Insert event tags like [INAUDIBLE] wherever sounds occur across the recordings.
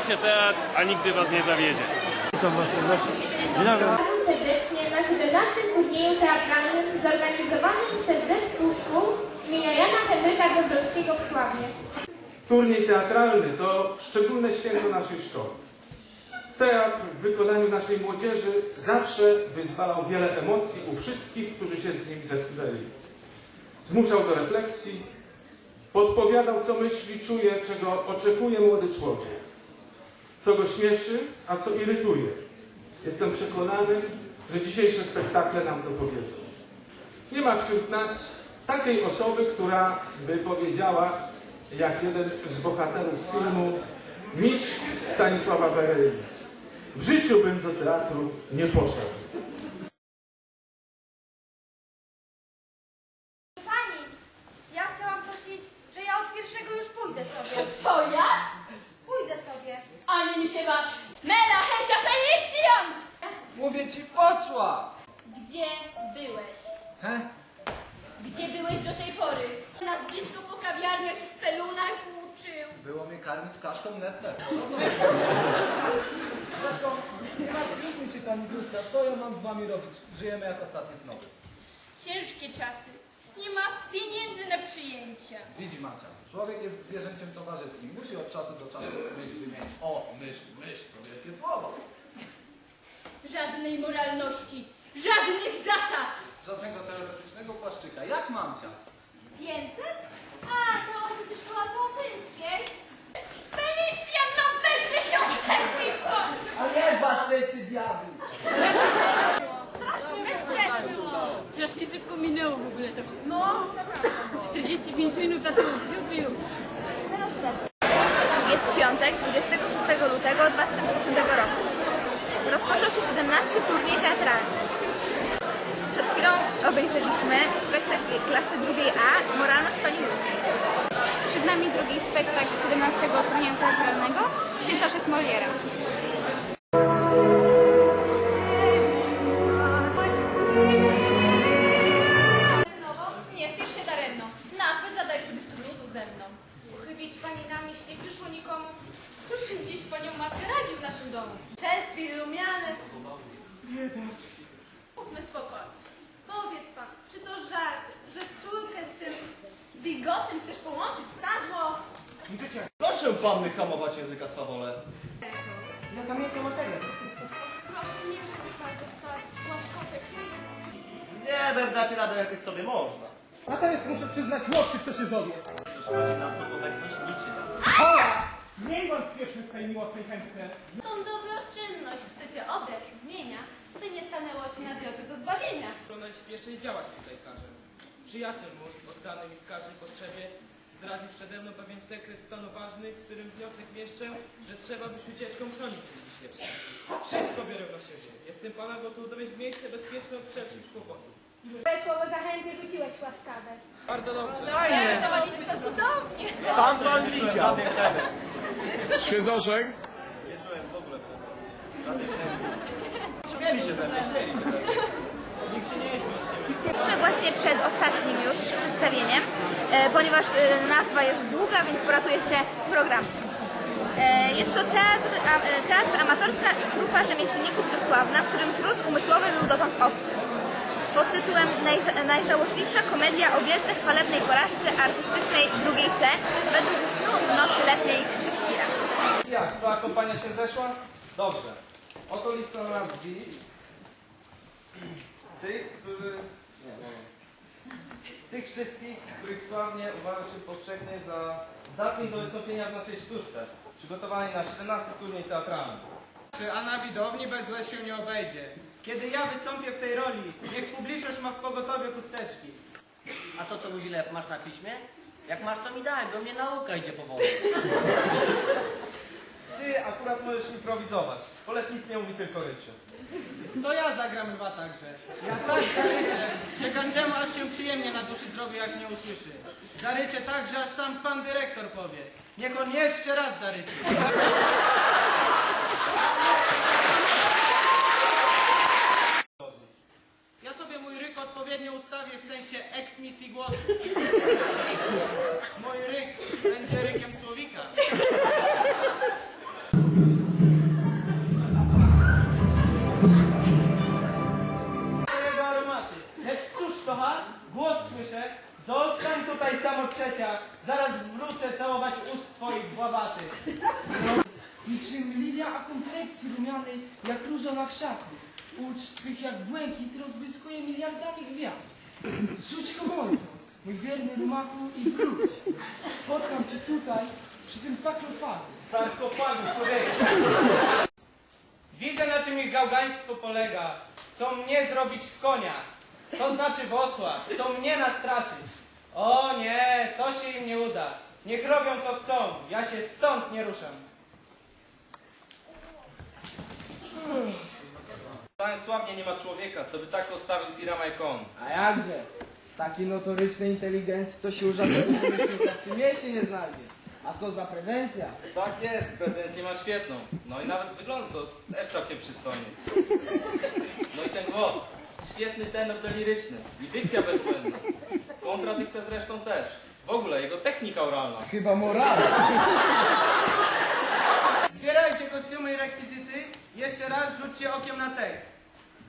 Kochajcie teatr, a nigdy was nie zawiedzie. Witam Was serdecznie. Dzień dobry. Bardzo serdecznie na 17 turnieju teatralnym zorganizowanym przez zespół szkół imienia Jana Henryka Dąbrowskiego w Sławnie. Turniej teatralny to szczególne święto naszej szkoły. Teatr w wykonaniu naszej młodzieży zawsze wyzwalał wiele emocji u wszystkich, którzy się z nim zetknęli. Zmuszał do refleksji, podpowiadał, co myśli, czuje, czego oczekuje młody człowiek, co go śmieszy, a co irytuje. Jestem przekonany, że dzisiejsze spektakle nam to powiedzą. Nie ma wśród nas takiej osoby, która by powiedziała, jak jeden z bohaterów filmu, mistrz Stanisława Berei. W życiu bym do teatru nie poszedł. Pani, ja chciałam prosić, że ja od pierwszego już pójdę sobie. Co ja? Ani mi się masz. Mela, Hesia, Felicjan! Mówię ci, poszła! Gdzie byłeś? He? Gdzie byłeś do tej pory? Nazwisko po kawiarniach w spelunach uczył. Było mnie karmić kaszką Nestle. Zresztą, nie martwmy się pani Gusta, co ja mam z wami robić? Żyjemy jak ostatnie snowy. Ciężkie czasy. Nie ma pieniędzy na przyjęcia. Widzi Macia, człowiek jest zwierzęciem towarzyskim. Musi od czasu do czasu myśl wymienić. O, myśl, myśl, to wielkie słowo. Żadnej moralności. Żadnych zasad. Żadnego terrorystycznego płaszczyka. Jak mamcia? Więcej? A, to przecież szkoła Teotyńskiej. Felicjan, no weźmy się odechły A nie, to. No, 45 minut, a to już już. Jest piątek, 26 lutego 2010 roku. Rozpoczął się 17 turniej teatralny. Przed chwilą obejrzeliśmy spektakl klasy drugiej A Moralność Pani Ludzkiej. Przed nami drugi spektakl 17 turnieju teatralnego Świętoszek Moliera. Nie przyszło nikomu. Któż dziś panią matkę razi w naszym domu? Czerstwi rumiany. Mówmy spokojnie. Powiedz pan, czy to żart, że córkę z tym bigotem chcesz połączyć w stadło? Proszę panny hamować języka swawole. Jaka miękka materia. Proszę nie, żeby pan został łaskowy. Nie wiem, dacie radę jakoś sobie można. Natomiast muszę przyznać, młodszy kto się zowie. Przeszkodzi nam to obecność. Hola! Spieszny w tej miłosnej chętce. Tą dobroczynność chcecie oddać zmienia, by nie stanęło ci na drodze do zbawienia. To najśpieszniej działać tutaj każe. Przyjaciel mój, oddany mi w każdej potrzebie, zdradził przede mną pewien sekret stanu ważny, w którym wniosek mieszczę, że trzeba być ucieczką chronić dzisiejszym. Wszystko biorę na siebie. Jestem pana gotów dowieść miejsce bezpieczne od wszelkich kłopotów. Te słowo zachęty rzuciłeś łaskawe. Bardzo dobrze. Traktowaliśmy to cudownie. Sam pan widział. Świętoszek? Nie czułem w ogóle. Śmieli się ze mnie, śmieli się ze mnie. Nikt się nie śmiał. Jesteśmy właśnie przed ostatnim już przedstawieniem, e, ponieważ e, nazwa jest długa, więc poratuje się program. E, Jest to teatr, teatr amatorska grupa rzemieślników ze Sławna, którym trud umysłowy był dotąd obcy. Pod tytułem Najża Najżałośliwsza komedia o wielce chwalebnej porażce artystycznej drugiej C według snu nocy letniej Szekspira. Jak, twoja kompania się zeszła? Dobrze. Oto lista nazwisk tych, którzy... Nie, nie. Tych wszystkich, których sławnie uważa się powszechnie za zdatnych do wystąpienia w naszej sztuczce, przygotowanej na 17 turniej teatralny. Czy a na widowni bez łez się nie obejdzie? Kiedy ja wystąpię w tej roli, niech publiczność ma w pogotowie chusteczki. A to co mówi Lew, masz na piśmie? Jak masz to mi daj, do mnie nauka idzie powoli. [LAUGHS] Ty akurat możesz improwizować. Polet nic nie mówi, tylko ryczy. To ja zagram chyba także. Ja tak zaryczę, że każdemu aż się przyjemnie na duszy zdrowie jak nie usłyszy. Zaryczę tak, że aż sam pan dyrektor powie. Niech on jeszcze raz zaryczy. Ja sobie mój ryk odpowiednio ustawię w sensie eksmisji głosu. Mój ryk będzie rykiem słowika. Jego aromaty. Lecz cóż to? Głos słyszę. Zostań tutaj samo trzecia. Zaraz wrócę całować ust twoich błabaty. No. Niczym lilia a kompleksji rumianej, jak róża na krzaku. Ucz twych jak błękit rozbłyskuje miliardami gwiazd. Zrzuć homonto, mój wierny rumaku i wróć. Spotkam cię tutaj, przy tym sarkofagu. Sarkofagu, człowieku. Widzę na czym ich gałgaństwo polega. Chcą mnie zrobić w konia. To znaczy w osłach. Chcą mnie nastraszyć. O nie, to się im nie uda. Niech robią co chcą. Ja się stąd nie ruszam. Całym sławnie nie ma człowieka, co by tak postawił Pirama i Kon. A jakże? Takiej notorycznej inteligencji to się u żadnego w tym mieście nie znajdzie. A co za prezencja? Tak jest, prezencję ma świetną. No i nawet z wyglądu to też całkiem przystojnie. No i ten głos. Świetny tenor deliryczny i dykcja bezbłędna. Kontradykcja zresztą też. W ogóle jego technika oralna. Chyba moralna. Zbierajcie kostiumy i rekwizyty. Jeszcze raz rzućcie okiem na tekst.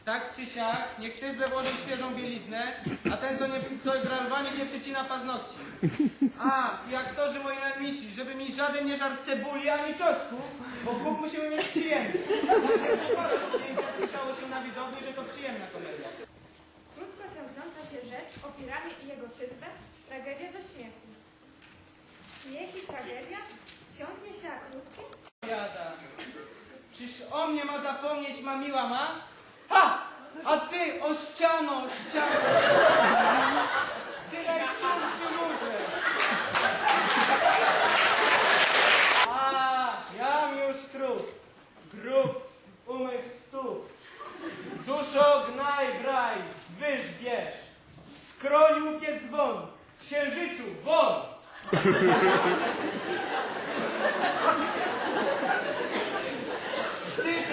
Tak czy siak, niech tyzbę włoży świeżą bieliznę, a ten, co, nie, co branowany nie przecina paznokci. A, i aktorzy moi najmilsi, żeby mi żaden nie żarł cebuli ani czosnku, bo Bóg musimy mieć przyjemny. Słyszało się na widowni, że to przyjemna komedia. Krótko ciągnąca się rzecz o Piramie i jego czyzbę, tragedia do śmiechu. Śmiech i tragedia ciągnie się jak krótkie? Jada. Czyż o mnie ma zapomnieć mamiła ma? Ha! A ty, o ściano, ściano! Ty najczulszy luże! A, jam już trup, grób umych stóp. Duszo gnaj w raj, zwyż bierz. W skroniu dzwon, księżycu won!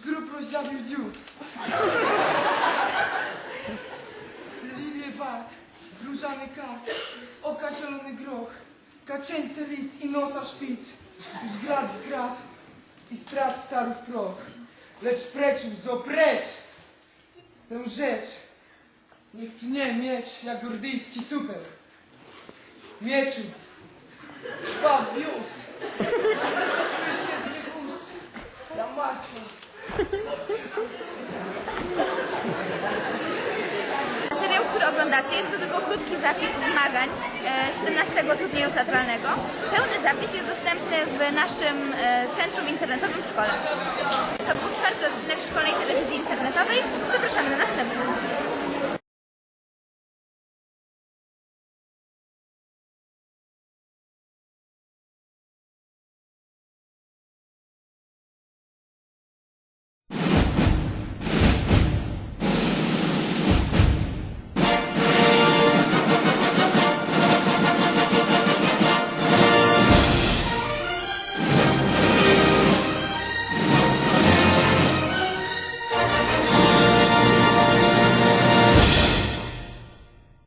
grób rozdziawił dziób. Lilie bark, różany kark, oka zielony groch, kaczęce lic i nosa szpic. Już grad z grad i strat starów proch. Lecz precz, łzo, precz! tę rzecz. Niech tnie miecz jak gordyjski super. Mieczu, krwaw biust. Słysz się z mych ust. Ja martwy. Materiał, który oglądacie, jest to tylko krótki zapis zmagań e, 17 turnieju teatralnego. Pełny zapis jest dostępny w naszym e, centrum internetowym w szkole. To był czwarty odcinek szkolnej telewizji internetowej. Zapraszamy na następny.